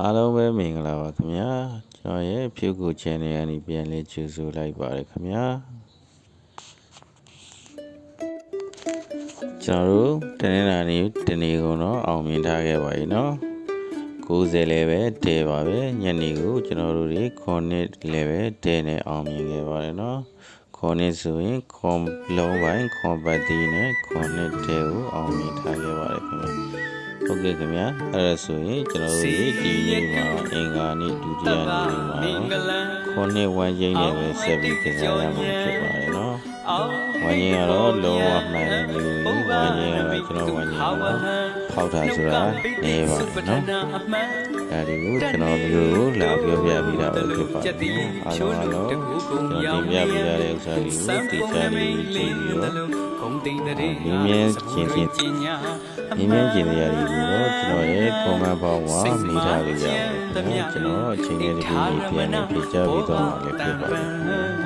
အားလုံးပဲမင်္ဂလာပါခင်ဗျာကျွန်တော်ရဲ့ဖြူကူ channel ကနေပြန်လေးကြိုဆိုလိုက်ပါတယ်ခင်ဗျာကျွန်တော်တို့တနင်္လာနေ့တနေ့ကုန်တော့အောင်မြင်ထားခဲ့ပါပြီเนาะ90လည်းပဲတဲပါပဲညနေကိုကျွန်တော်တို့တွေ9နှစ်လည်းပဲတဲနဲ့အောင်မြင်ခဲ့ပါတယ်เนาะ9နှစ်ဆိုရင်ခွန်လုံးပိုင်းခွန်ပတ်တီးနဲ့9နှစ်တဲကိုအောင်မြင်ထားခဲ့ပါတယ်ခင်ဗျာ ျာ ဟုတ်ကဲ့ခင်ဗျာအဲ့ဒါဆိုရင်ကျွန်တော်တို့ဒီနေ့မှာအင်္ဂါနေ့ဒုတိယနေ့မှာခုနှစ်ဝမ်းချင်းနဲ့ပဲဆက်ပြီးကြစားရမှာဖြစ်ပါတယ်နော်ဝမ်းချင်းကတော့လုံးဝမှန်တယ်မျိုးကြီးဝမ်းချင်း ကတော့ကျွန်တော်ဝမ်းချင်းကတော့ဖောက်တာဆိုတာနေပါတယ်နော်ဒါတွေကိုကျွန်တော်မျိုးကိုလာပြောပြပြီးတာပဲဖြစ်ပါတယ်အားလုံးအားလုံးကျွန်တော်တင်ပြပေးရတဲ့ဥစ္စာတွေကိုတိကျလေးကြည့်ပြီးတော့ကုန်တင်တဲ့မြင်းမြင်းချင်းချင်းပညာမြင်းမြင်းကျင်တရားတွေကိုတော့ကျွန်တော်ရဲ့ကွန်မန့်ပေါင်းဝါမိထားလို့ရပါတယ်ခင်ဗျာကျွန်တော်အချိန်လေးတစ်ခုလေးပြန်နေပြကြပြီးတော့လည်းဖြစ်ပါတယ်